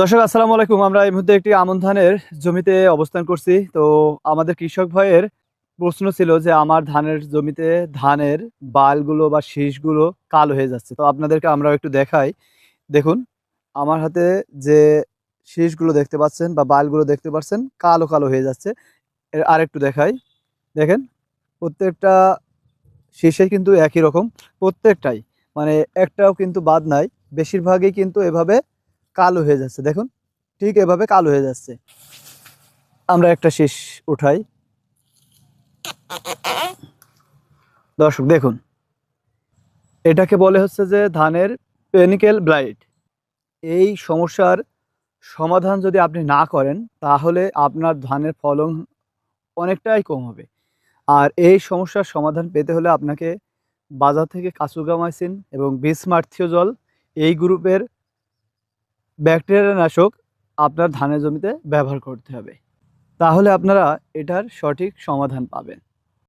দর্শক, আসসালামু আলাইকুম। আমরা এই মুহূর্তে একটি আমন ধানের জমিতে অবস্থান করছি। তো আমাদের কৃষক ভাইয়ের প্রশ্ন ছিল যে, আমার ধানের জমিতে ধানের বালগুলো বা শীষগুলো কালো হয়ে যাচ্ছে। তো আপনাদেরকে আমরা একটু দেখাই। দেখুন, আমার হাতে যে শীষগুলো দেখতে পাচ্ছেন বা বালগুলো দেখতে পাচ্ছেন, কালো কালো হয়ে যাচ্ছে। এর আরেকটু দেখাই। দেখেন, প্রত্যেকটা শীষে কিন্তু একই রকম, প্রত্যেকটাই। মানে একটাও কিন্তু বাদ নাই। বেশিরভাগই কিন্তু এভাবে কালো হয়ে যাচ্ছে, দেখুন। ঠিক এভাবে কালো হয়ে যাচ্ছে। আমরা একটা শীষ উঠাই। দর্শক, দেখুন। এটাকে বলে হচ্ছে যে ধানের পেনিকেল ব্লাইট। এই সমস্যার সমাধান যদি আপনি না করেন, তাহলে আপনার ধানের ফলন অনেকটাই কম হবে। আর এই সমস্যার সমাধান পেতে হলে আপনাকে বাজার থেকে কাসুগামাইসিন এবং বিসমার্থিওজল এই গ্রুপের ব্যাকটেরিয়া নাশক আপনার ধানের জমিতে ব্যবহার করতে হবে। তাহলে আপনারা এটার সঠিক সমাধান পাবেন।